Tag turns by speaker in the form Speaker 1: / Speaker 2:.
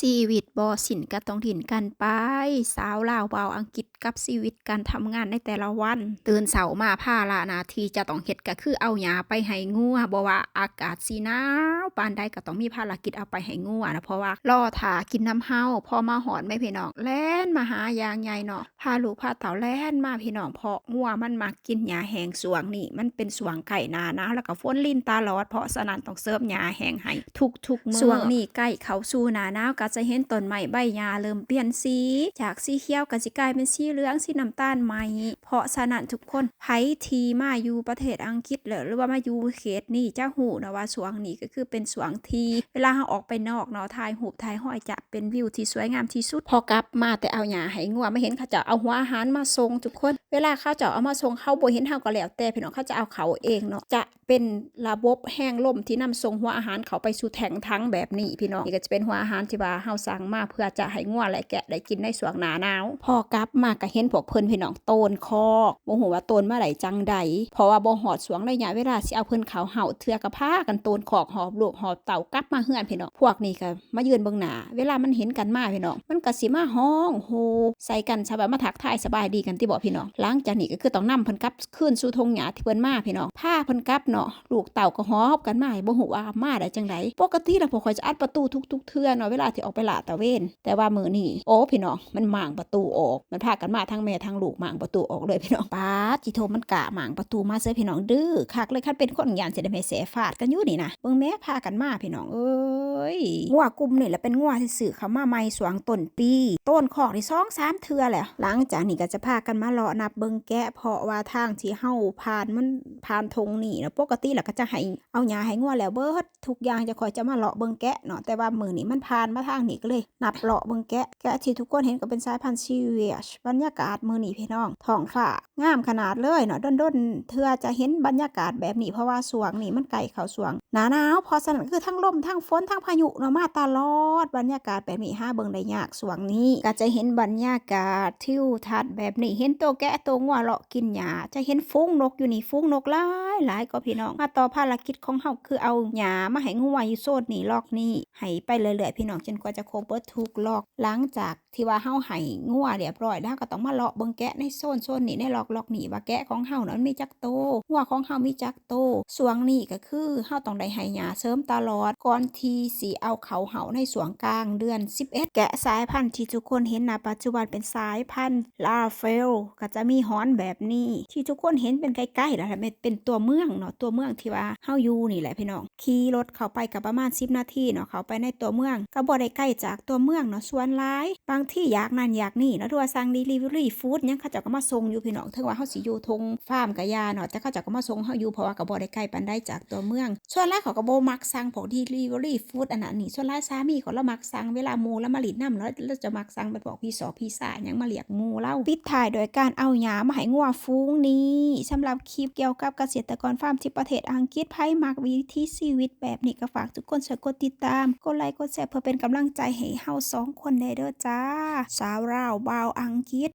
Speaker 1: ชีวิตบ่สิ้นก็ต้องดิ้นกันไป สาวลาวบ่าอังกฤษกับชีวิตการทำงานในแต่ละวัน ตื่นเช้ามาภาระนาทีจะต้องเฮ็ดก็คือเอาหญ้าไปให้งัวบ่ว่าอากาศสิหนาวปานใดก็ต้องมีภารกิจเอาไปให้งัวนะเพราะว่ารอทากินน้ำเฮาพอมาฮอดแม่พี่น้องแล่นมาหายางใหญ่เนาะพาลูกพาเต่าแล่นมาพี่น้องเพราะงัวมันมักกินหญ้าแหงสวงนี่มันเป็นสวงไก่นานะแล้วก็ฝนลิ้นตาลอด เพราะฉะนั้นต้องเสิร์ฟหญ้าแหงให้ทุกๆมื้อช่วงนี้ใกล้เขาสู่หน้าหนาวกจะเห็นต้นไม้ใบหญ้าเริ่มเปลี่ยนสี จากสีเขียวก็สิกลายเป็นสีเหลืองสีน้ำตาลใหม่ เพราะฉะนั้นทุกคนไผทีมาอยู่ประเทศอังกฤษหรือว่ามาอยู่เขตนี่จะหูนะว่าสวงนี้ก็คือเป็นสวงทีเวลาเราออกไปนอกเนาะถ่ายรูปถ่ายห้อยจะเป็นวิวที่สวยงามที่สุด พอกลับมาแต่เอาหญ้าให้งัวไม่เห็นเขาจะเอาหัวอาหารมาส่งทุกคน เวลาเขาจะเอามาส่งเขาบเห็นเฮาก็แล้วแต่พี่น้องเขาจะเอาเขาเองเนาะจะเป็นระบบแห้งล่มที่นำส่งหัวอาหารเขาไปสู่แทงทั้งแบบนี้พี่น้องนี่ก็จะเป็นหัวอาหารที่ว่าเฮาสั่งมาเพื่อจะให้งัวและแกะได้กินในช่วงหนาหนาวพอกลับมาก็เห็นพวกเพิ่นพี่น้องโตนคอกบ่ฮู้ว่าโตนมาได้จังใดเพราะว่าบ่ฮอดสวงระยะเวลาสิเอาเพิ่นเขาเห่าเทื่อก็พากันโตนคอกหอบลูกหอบเต่ากลับมาเฮือนพี่น้องพวกนี้ก็มายืนเบิ่งหน้าเวลามันเห็นกันมาพี่น้องมันก็สิมาห้องโฮใส่กันสบายมาทักทายสบายดีกันที่บ่พี่น้องหลังจากนี้ก็คือต้องนํเพิ่นกลับคืนสู่ทงหญ้าที่เพิ่นมาพี่น้องพาเพิ่นกลับเนาะลูกเต่าก็หอบกันมาบ่ฮู้ว่ามาได้จังไดปกติแล้วพวกข่อยจะอัดประตูทุกๆเทื่อเนาะเวลาที่ออกไปลาตะเวนแต่ว่ามือนี่โอ้พี่น้องมันหม่างประตูออก มันพากันมาทั้งแม่ทั้งลูกหม่างประตูออกเลยพี่น้องป้าจิโทมันกะหม่างประตูมาเสียพี่น้องดื้อคักเลยคันเป็นคนยานเสิได้แม่เสฟาดกันอยู่นี่นะเบิ่งแม่พากันมาพี่น้องเอ้ ยงัวกลุ่มนี่แหละเป็นงัวที่ซื้อเขามาใหม่สวงต้นปี ต้นคอกที่2 3เทื่อแหละหลังจากนี้ก็จะพากันมาเลาะนับเบิงแกะเพราะว่าทางที่เฮาผ่านมันผ่านทงนี่นะปกติแล้วก็จะให้เอาหญ้าให้งัวแล้วเบิดทุกอย่างจะคอยจะมาเลาะเบิงแกะเนาะแต่ว่ามือนี้มันผ่านมาทางนี้ก็เลย นับเลาะเบิงแกะแกะที่ทุกคนเห็นก็เป็นสายพันธุ์ชีเวียชบรรยากาศมือนี้พี่น้องท้องฟ้างามขนาดเลยเนาะด้นๆเธอจะเห็นบรรยากาศแบบนี้เพราะว่าสวงนี่มันไกลเขาสวงหนาหนาวพอสนั้นคือทั้งลมทั้งฝนทั้งพายุเนาะมาตลอดบรรยากาศแบบนี้ห้าเบิงได้ยากสวงนี้ ก็จะเห็นบรรยากาศทิวทัศน์แบบนี้เห็นตัวแกะตัวงัวเลาะกินหญ้าจะเห็นฟุ้งนกอยู่นี่ฟุ้งนกหลายหลายก็พี่น้องมาต่อภารกิจของเฮาคือเอาหญ้ามาให้งัวอยู่โซนนี่ลอกนี่ให้ไปเรื่อยๆพี่น้องจนกว่าจะครบเบิดทุกลอกหลังจากที่ว่าเฮาให้งัวเรียบร้อยแล้วก็ต้องมาเลาะเบิงแกะในโซนโซนนี้ในลอกลอกนี่ว่าแกะของเฮานั้นมีจักโตงัวของเฮามีจักโตสวงนี่ก็คือเฮาต้องได้ให้หญ้าเสริมตลอดก่อนที่สิเอาเขาเฮาในสวงกลางเดือน 11 แกะสายพันธุ์ที่ทุกคนเห็นณปัจจุบันเป็นสายพันธุ์ลาเฟลก็จะมีหอนแบบนี้ ที่ทุกคนเห็นเป็นใกล้ๆแล้วเป็นตัวเมืองเนาะตัวเมืองที่ว่าเฮาอยู่นี่แหละพี่น้องขี่รถเข้าไปกับประมาณ10นาทีเนาะเขาไปในตัวเมือง ก็บ่ได้ใกล้จากตัวเมืองเนาะส่วนหลาย บางที่อยากนั่นอยากนี่แล้วทัวสั่ง delivery food ยังเขาจ้าก็มาส่งอยู่พี่น้องถึงว่าเฮาสิอยู่ทงฟาร์มกะยาเนาะแต่เขาจ้าก็มาส่งเฮาอยู่เพราะว่าก็บ่ได้ใกล้ปานใดจากตัวเมือง ส่วนหลายเขาก็บ่มักสั่งพวก delivery food อันนั้นนี่ส่วนหลายสามีของเขามักสั่งเวลาหมูแล้วมาหลินน้ำแล้วแล้วจะมักสั่งเป็นพวกพี่สอพี่สาหยังมาเรียกหมูเล่าปิดท้ายโดยการเอาหญ้ามาให้งัวฟูงนี้สำหรับคลิปเกี่ยวกับเกษตรกรฟาร์มที่ประเทศอังกฤษไผมักวิถีชีวิตแบบนี้ก็ฝากทุกคนช่วยกดติดตามกดไลค์กดแชร์เพื่อเป็นกำลังใจให้เฮาสองคนได้เด้อจ้า สาวราวบาวอังกฤษ